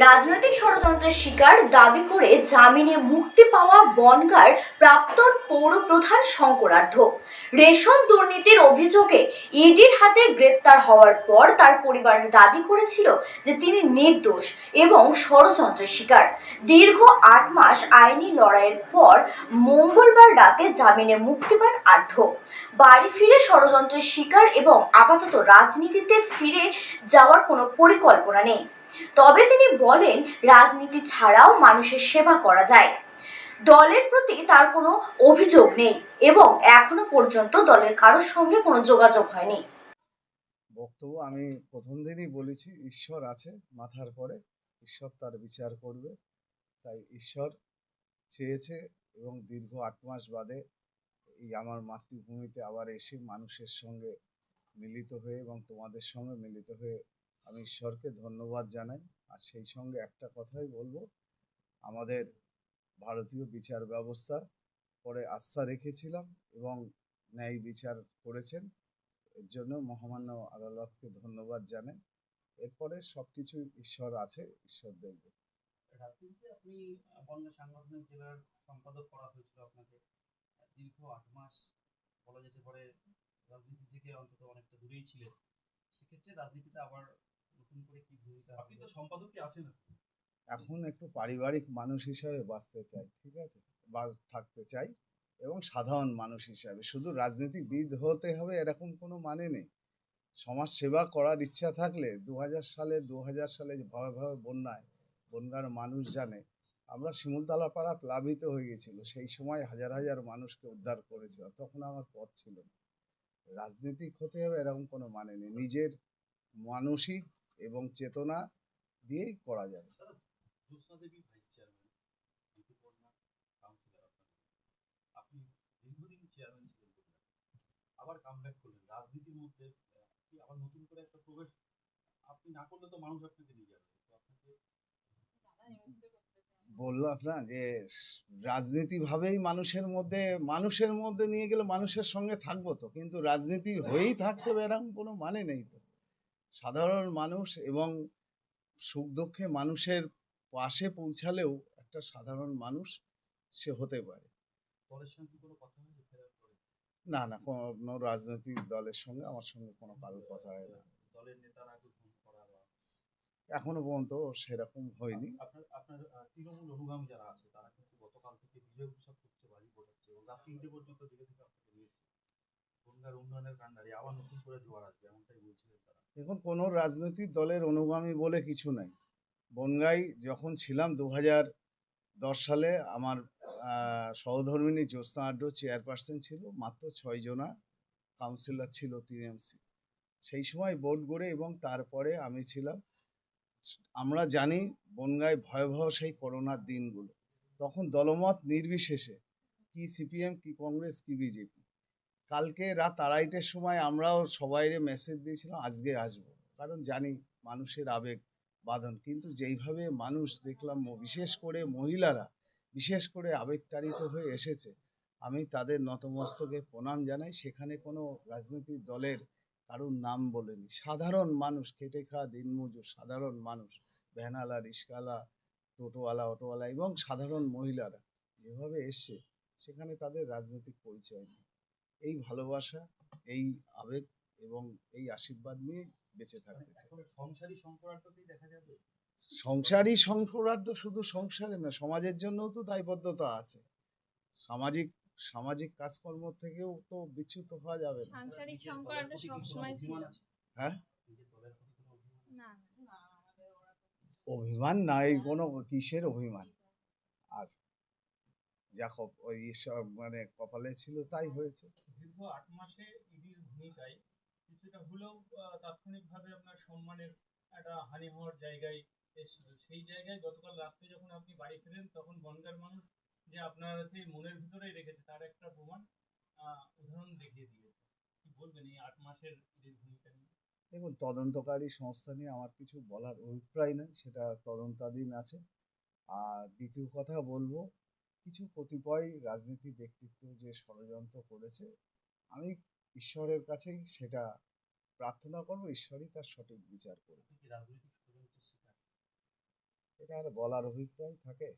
রাজনৈতিক ষড়যন্ত্রের শিকার দাবি করে জামিনে মুক্তি পাওয়া বনগার প্রাক্তন পৌর প্রধান শঙ্করার্ধ। রেশন দুর্নীতির অভিযোগে ইডির হাতে গ্রেপ্তার হওয়ার পর তার পরিবার দাবি করেছিল যে তিনি নির্দোষ এবং ষড়যন্ত্রের শিকার। দীর্ঘ আট মাস আইনি লড়াইয়ের পর মঙ্গলবার রাতে জামিনে মুক্তি পান আর্ধ। বাড়ি ফিরে ষড়যন্ত্রের শিকার এবং আপাতত রাজনীতিতে ফিরে যাওয়ার কোনো পরিকল্পনা নেই। তবে তিনি বলেন, রাজনীতি ছাড়াও মানুষের সেবা করা যায়। দলের প্রতি তার কোনো অভিযোগ নেই এবং এখনও পর্যন্ত দলের কারোর সঙ্গে কোনো যোগাযোগ হয়নি। বক্তব্য আমি প্রথম দিনই বলেছি, ঈশ্বর আছে মাথার পরে, ঈশ্বর তার বিচার করবে। তাই ঈশ্বর চেয়েছে এবং দীর্ঘ আট মাস বাদে এই আমার মাতৃভূমিতে আবার এসে মানুষের সঙ্গে মিলিত হয়ে এবং তোমাদের সঙ্গে মিলিত হয়ে আমি ঈশ্বরকে ধন্যবাদ জানাই। আর সেই সঙ্গে একটা কথাই বলব, আমাদের ভারতীয় বিচার ব্যবস্থা পরে আস্থা রেখেছিলাম এবং ন্যায় বিচার করেছেন। এর জন্য মহামান্য আদালতকে ধন্যবাদ জানাই। এরপরে সব কিছু ঈশ্বর আছে, ঈশ্বর দেখবে। রাজনীতিতে আপনি বন্যা সাংগঠনিক জেলার সম্পাদক করা হয়েছিল আপনাকে। দীর্ঘ আট মাস বলা যেতে পারে রাজনীতি থেকে অন্তত অনেকটা দূরেই ছিলেন। সেক্ষেত্রে রাজনীতিতে আবার আপনি তো সম্পাদকই আছেন। এখন একটু পারিবারিক মানুষ হিসাবে বাঁচতে চাই, ঠিক আছে? বা থাকতে চাই এবং সাধারণ মানুষ হিসাবে। শুধু রাজনীতিবিদ হতে হবে এরকম কোনো মানে নেই। সমাজ সেবা করার ইচ্ছা থাকলে দু হাজার সালে দু হাজার সালে যে ভয় ভয় বন্যায়, বন্যার মানুষ জানে, আমরা শিমুলতলা পাড়া প্লাবিত হয়ে গেছিল। সেই সময় হাজার হাজার মানুষকে উদ্ধার করেছিল তখন আমার পথ ছিল রাজনীতিক হতে হবে এরকম কোনো মানে নেই। নিজের মানসিক এবং চেতনা দিয়েই করা যাবে। আপনার আপনি দীর্ঘদিন চেয়ারম্যান ছিলেন বললেন আবার কামব্যাক করলেন। রাজনীতির মধ্যে আবার নতুন করে একটা প্রবেশ? আপনি না করলে তো মানুষ আপনাকে নিয়ে যাবে। তো আপনাকে বললাম না যে রাজনীতিভাবেই মানুষের মধ্যে মানুষের মধ্যে নিয়ে গেলে মানুষের সঙ্গে থাকব তো কিন্তু রাজনীতি হয়েই থাকতে হবে এরকম কোনো মানে নেই তো। সাধারণ মানুষ এবং সুখ দুঃখে মানুষের পাশে পৌঁছালেও একটা সাধারণ মানুষ সে হতে পারে। না না কোনো রাজনৈতিক দলের সঙ্গে আমার সঙ্গে কোনো কারোর কথা হয় না। দলের নেতারা করা এখনও পর্যন্ত সেরকম হয়নি। আপনার আপনার তৃণমূল অনুগামী যারা আছে তারা কিন্তু গতকাল থেকে বিজয় উৎসব করছে বাজি ফোটাচ্ছে রাত তিনটে পর্যন্ত দিকে থেকে আপনাকে নিয়ে দেখুন, কোনো রাজনৈতিক দলের অনুগামী বলে কিছু নাই। বনগাই যখন ছিলাম দু দশ সালে, আমার সহধর্মিনী জ্যোৎস্না আড্ড চেয়ারপারসন ছিল, মাত্র ছয় জনা কাউন্সিলর ছিল টিএমসি। সেই সময় বোর্ড গড়ে এবং তারপরে আমি ছিলাম, আমরা জানি বনগায় ভয়াবহ সেই করোনার দিনগুলো। তখন দলমত নির্বিশেষে, কি সিপিএম, কি কংগ্রেস, কি বিজেপি। কালকে রাত আড়াইটের সময় আমরাও সবাইরে মেসেজ দিয়েছিলাম, আজকে আসব। কারণ জানি মানুষের আবেগ, বাঁধন। কিন্তু যেইভাবে মানুষ দেখলাম বিশেষ করে মহিলারা, বিশেষ করে আবেগতাড়িত হয়ে এসেছে, আমি তাদের নতমস্তকে প্রণাম জানাই। সেখানে কোনো রাজনৈতিক দলের কারুর নাম বলেনি। সাধারণ মানুষ, খেটে খাওয়া দিনমজুর সাধারণ মানুষ ভ্যানালা রিস্কালা টোটোওয়ালা, অটোওয়ালা এবং সাধারণ মহিলারা যেভাবে এসছে, সেখানে তাদের রাজনৈতিক পরিচয় নেই। এই ভালোবাসা এই আবেগ এবং এই আশীর্বাদ নিয়ে বেঁচে থাকতে চাই। সংসারী সম্পর্কতেই দেখা যাবে? সংসারই সংক্রান্ত শুধু সংসারে না সমাজের জন্যও তো দায়বদ্ধতা আছে। সামাজিক সামাজিক কাজকর্ম থেকেও তো বিচ্যুত হওয়া যাবে না। সাংসারিক কি কোনো সবসময় ছিল? হ্যাঁ? না না। অভিমান নাই কোনো কিসের অভিমান? আর যা ওই সব মানে কপালে ছিল তাই হয়েছে। আট মাসে ইডির ভূমিকায় কিছুটা হলেও তাৎক্ষণিকভাবে আপনার সম্মানের একটা হানি হওয়ার জায়গায় এসেছিল। সেই জায়গায় গতকাল রাত্রে যখন আপনি বাড়ি ফেরেন তখন বনগার মানুষ যে আপনাকে মনের ভিতরেই রেখেছে, তার একটা প্রমাণ উদাহরণ দেখিয়ে দিয়েছে। কি বলবেন এই আট মাসের ইডির ভূমিকা নিয়ে? দেখুন, তদন্তকারী সংস্থা নিয়ে আমার কিছু বলার অভিপ্রায় নেই, সেটা তদন্তাধীন আছে। আর দ্বিতীয় কথা বলব, কিছু কতিপয় রাজনীতি ব্যক্তিত্ব যে ষড়যন্ত্র করেছে আমি ঈশ্বরের কাছেই সেটা প্রার্থনা করব ঈশ্বরই তার সঠিক বিচার করবে। এটা আর বলার অভিপ্রায় থাকে।